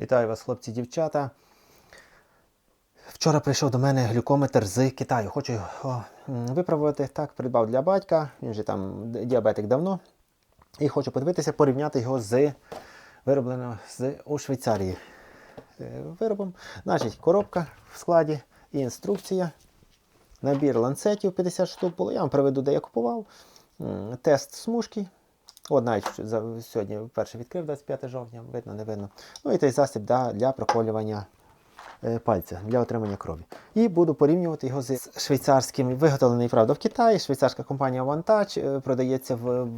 Вітаю вас, хлопці, дівчата. Вчора прийшов до мене глюкометр з Китаю. Хочу його виправити. Так, придбав для батька. Він же там діабетик давно. І хочу подивитися, порівняти його з вироблено з, у Швейцарії е, виробом. Значить, коробка в складі і інструкція. Набір ланцетів 50 штук було. Я вам приведу, де я купував. Тест смужки. От навіть сьогодні перший відкрив 25 жовтня, видно, не видно. Ну і той засіб да, для проколювання е, пальця, для отримання крові. І буду порівнювати його з швейцарським, виготовлений, правда, в Китаї. Швейцарська компанія OneTouch е, продається в,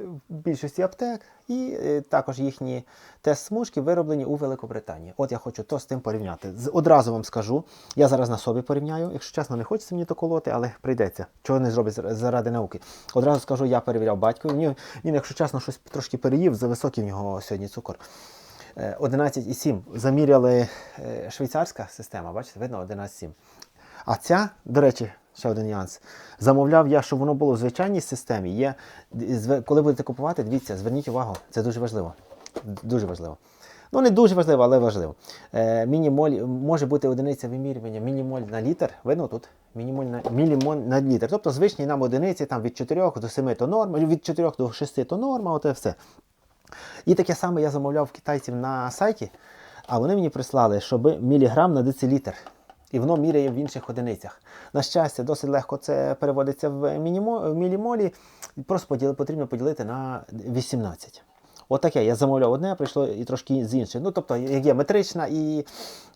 в, більшості аптек. І е, також їхні тест-смужки вироблені у Великобританії. От я хочу то з тим порівняти. Одразу вам скажу, я зараз на собі порівняю. Якщо чесно, не хочеться мені то колоти, але прийдеться. Чого не зробить заради науки. Одразу скажу, я перевіряв батькові. Він, якщо чесно, щось трошки переїв, за високий в нього сьогодні цукор. Е, 11,7. Заміряли е, швейцарська система, бачите, видно 11,7. А ця, до речі, ще один нюанс. Замовляв я, щоб воно було в звичайній системі. Є, коли будете купувати, дивіться, зверніть увагу, це дуже важливо. Дуже важливо. Ну, не дуже важливо, але важливо. Е, мінімоль може бути одиниця вимірювання мінімоль на літр. Видно тут? Мінімоль на, мілімоль на літр. Тобто звичні нам одиниці там, від 4 до 7 то норма, від 4 до 6 то норма, оте все. І таке саме я замовляв в китайців на сайті, а вони мені прислали, щоб міліграм на децилітр. І воно міряє в інших одиницях. На щастя, досить легко це переводиться в, мінімо, в мілімолі. Просто поділи, потрібно поділити на 18. Отаке. Я замовляв одне, прийшло і трошки з інших. Ну, тобто, як є метрична і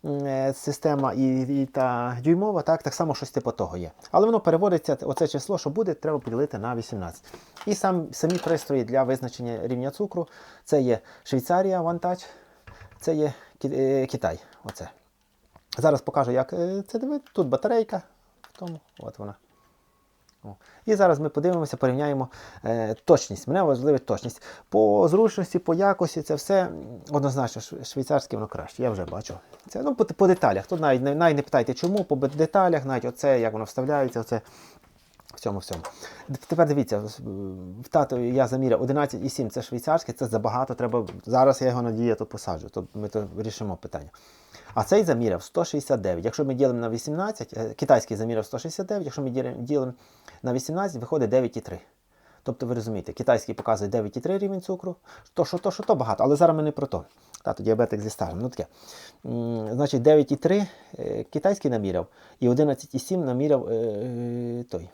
е, система, і, і та дюймова, так, так само щось типу того є. Але воно переводиться, оце число, що буде, треба поділити на 18. І сам, самі пристрої для визначення рівня цукру. Це є Швейцарія, OneTouch, це є е, Китай. Оце. Зараз покажу, як е, це дивити. Тут батарейка тому, от вона. О. І зараз ми подивимося, порівняємо е, точність. Мене важлива точність. По зручності, по якості, це все однозначно швейцарське воно краще. Я вже бачу. Це ну, по, по деталях. Тут навіть, навіть не питайте чому, по деталях, навіть оце, як воно вставляється, оце цьому всьому. Тепер дивіться, в татові я заміряв 11,7 це швейцарське, це забагато. Треба. Зараз я його надію, тут посаджу, то ми то рішимо питання. А цей заміряв 169. Якщо ми ділимо на 18, е, китайський заміряв 169, якщо ми ділимо, на 18, виходить 9,3. Тобто ви розумієте, китайський показує 9,3 рівень цукру, то що, то, що то багато, але зараз ми не про то. Тато, діабетик зі стажем. Ну таке. Значить, 9,3 е, китайський наміряв і 11,7 наміряв е, той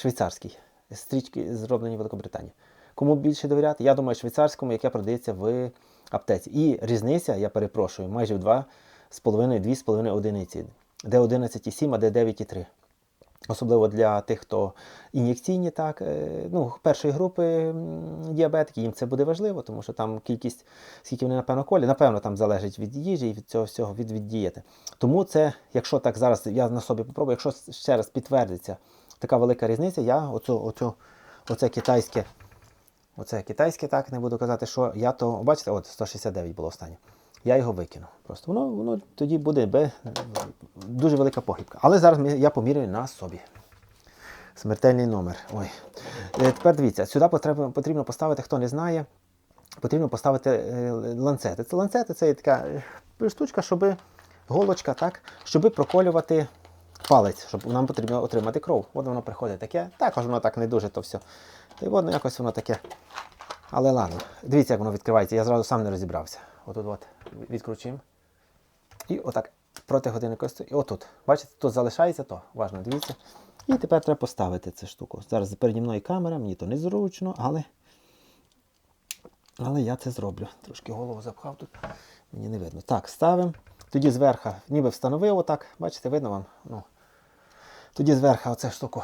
швейцарський. Стрічки зроблені в Великобританії. Кому більше довіряти? Я думаю, швейцарському, яке продається в аптеці. І різниця, я перепрошую, майже в 2,5-2,5 одиниці. Де 11,7, а де 9,3. Особливо для тих, хто ін'єкційні, так, е, ну, першої групи діабетики, їм це буде важливо, тому що там кількість, скільки вони, напевно, колі, напевно, там залежить від їжі і від цього всього, від, від дієти. Тому це, якщо так зараз я на собі попробую, якщо ще раз підтвердиться така велика різниця, я оцю, оцю, оце китайське, оце китайське, так, не буду казати, що я то, бачите, от 169 було останнє. Я його викину. Просто воно, воно тоді буде бе, дуже велика похибка. Але зараз я поміряю на собі. Смертельний номер. Ой. Е, Тепер дивіться, сюди потрібно, потрібно поставити, хто не знає, потрібно поставити е, ланцети. Це ланцети це є така е, штучка, щоб голочка, так, щоб проколювати палець, щоб нам потрібно отримати кров. От воно приходить таке. Також воно так не дуже то все. Й воно якось воно таке. Але ладно, дивіться, як воно відкривається. Я зразу сам не розібрався. Отут от відкручуємо. І отак проти годинника І отут. Бачите, тут залишається то. Важно, дивіться. І тепер треба поставити цю штуку. Зараз переді мною камера, мені то незручно, але. Але я це зроблю. Трошки голову запхав тут. Мені не видно. Так, ставимо. Тоді зверху, ніби встановив отак. Бачите, видно вам? Ну. Тоді зверху оцю штуку.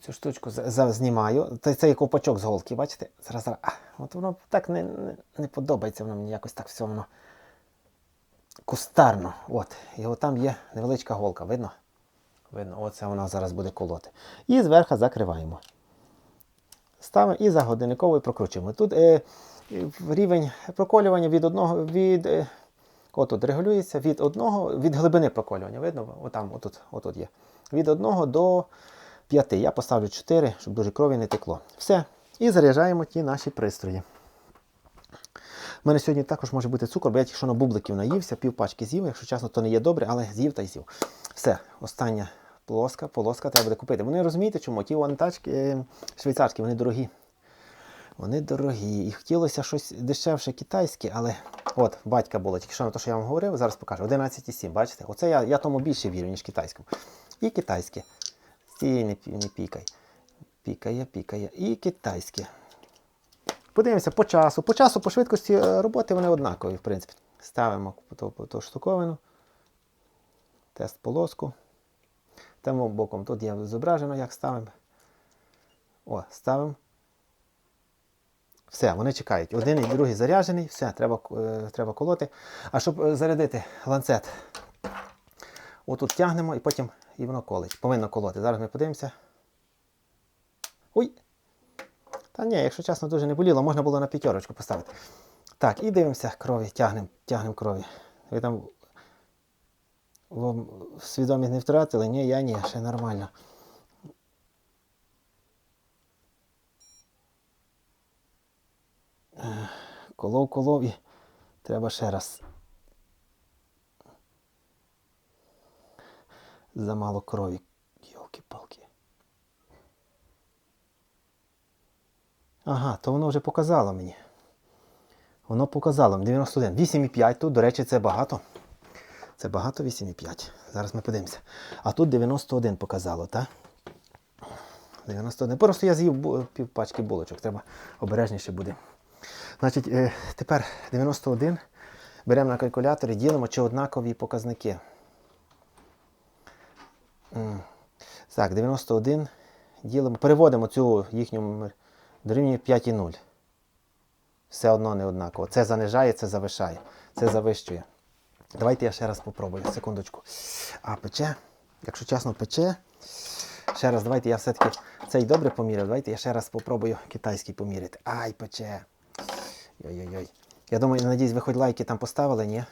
Цю штучку знімаю. Це, це є ковпачок з голки, бачите? Зараз, зараз. От воно так не, не, не подобається, воно мені якось так все воно кустарно. От. І от там є невеличка голка, видно? Видно, оце вона зараз буде колоти. І зверху закриваємо. Ставимо і за годинниковою прокручуємо. Тут е, рівень проколювання від одного від. Е, отут регулюється від одного, від глибини проколювання. Видно? Отам, отут, отут є. Від 1 до 5. Я поставлю 4, щоб дуже крові не текло. Все. І заряджаємо ті наші пристрої. У мене сьогодні також може бути цукор, бо я тільки що на бубликів наївся, пів пачки з'їв, якщо чесно, то не є добре, але з'їв та й з'їв. Все, остання полоска, полоска треба буде купити. Вони розумієте, чому? Ті вон е, швейцарські, вони дорогі. Вони дорогі. І хотілося щось дешевше китайське, але от батька було, тільки що на те, що я вам говорив, зараз покажу. 11,7, бачите? Оце я, я тому більше вірю, ніж китайському. І китайське. Стій, не, не пікай. Пікає, пікає. І китайське. Подивимося по часу. По часу, по швидкості е, роботи вони однакові, в принципі. Ставимо ту, ту штуковину. Тест полоску. Тому боком тут є зображено, як ставимо. О, ставимо. Все, вони чекають. Один і другий заряджений, все, треба, е, треба колоти. А щоб е, зарядити ланцет, отут тягнемо і потім і воно колить. Повинно колоти. Зараз ми подивимося. Ой! Та ні, якщо чесно, дуже не боліло, можна було на п'ятерочку поставити. Так, і дивимося крові, тягнемо, тягнемо крові. Ви там свідомість не втратили? Ні, я ні, ще нормально. Колов, колов і треба ще раз. Замало крові. Йолки-палки. Ага, то воно вже показало мені. Воно показало 91. 8,5 тут, до речі, це багато. Це багато 8,5. Зараз ми подивимося. А тут 91 показало, так? 91. Просто я з'їв бу- пів пачки булочок, треба обережніше буде. Значить, е, тепер 91. Беремо на калькуляторі, ділимо чи однакові показники. Так, 91. Ділимо, переводимо цю їхню дорівнює 5,0. Все одно не однаково. Це занижає, це завишає. Це завищує. Давайте я ще раз попробую. Секундочку. А, пече. Якщо чесно, пече. Ще раз, давайте я все-таки цей добре поміряв. Давайте я ще раз попробую китайський поміряти. Ай, пече. Йой-йой-йой. Я думаю, надіюсь, ви хоч лайки там поставили, ні?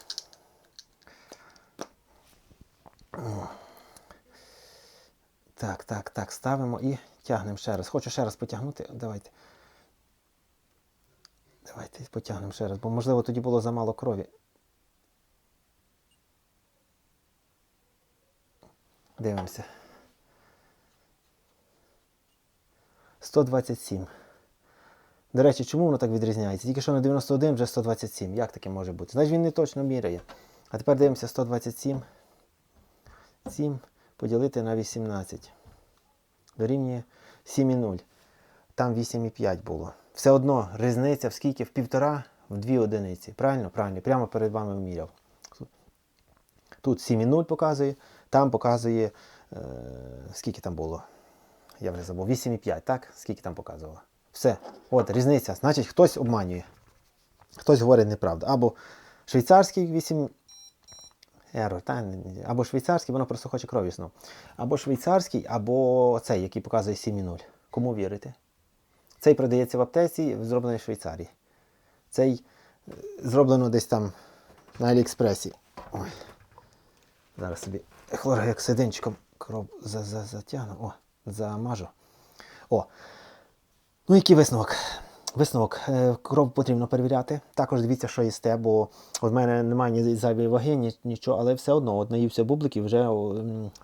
Так, так, так, ставимо і тягнемо ще раз. Хочу ще раз потягнути. Давайте. Давайте потягнемо ще раз, бо можливо тоді було замало крові. Дивимося. 127. До речі, чому воно так відрізняється? Тільки що на 91 вже 127. Як таке може бути? Значить він не точно міряє. А тепер дивимося 127. 7 поділити на 18. Дорівнює 7,0. Там 8,5 було. Все одно різниця в скільки? В півтора, в дві одиниці. Правильно? Правильно. Прямо перед вами вміряв. Тут 7,0 показує, там показує, е, скільки там було. Я вже забув. 8,5, так? Скільки там показувало. Все. От різниця. Значить, хтось обманює. Хтось говорить неправду. Або швейцарський 8 Еро, та, або швейцарський, воно просто хоче крові знову. Або швейцарський, або цей, який показує 7,0. Кому вірити? Цей продається в аптеці, зроблений в Швейцарії. Цей е, зроблено десь там на Аліекспресі. Ой. Зараз собі хлоргексидинчиком кров за, за, затягну. О, замажу. О. Ну, який висновок? Висновок. Е, Кров потрібно перевіряти. Також дивіться, що їсте, бо в мене немає ні зайвої ваги, ні, нічого, але все одно от наївся бубликів, вже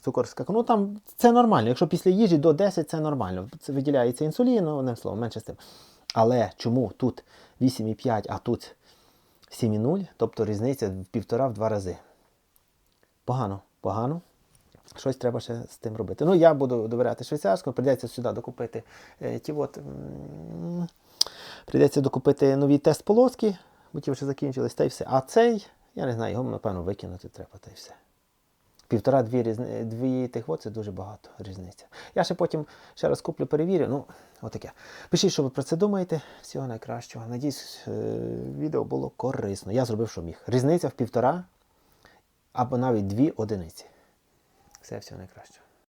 цукор скакав. Ну там це нормально. Якщо після їжі до 10 це нормально. Це виділяється інсулін, ну, одним словом, менше з тим. Але чому тут 8,5, а тут 7,0, тобто різниця в півтора-в два рази. Погано, погано. Щось треба ще з тим робити. Ну, я буду довіряти швейцарському, прийдеться сюди докупити е, ті от. Прийдеться докупити нові тест полоски, бо ті вже закінчились, та й все. А цей, я не знаю, його, напевно, викинути треба, та й все. Півтора-дві різни... дві тих от це дуже багато різниця. Я ще потім ще раз куплю, перевірю. Ну, отаке. Пишіть, що ви про це думаєте. Всього найкращого. Надіюсь, е, відео було корисно. Я зробив, що міг. Різниця в півтора або навіть дві одиниці. Все, всього найкращого.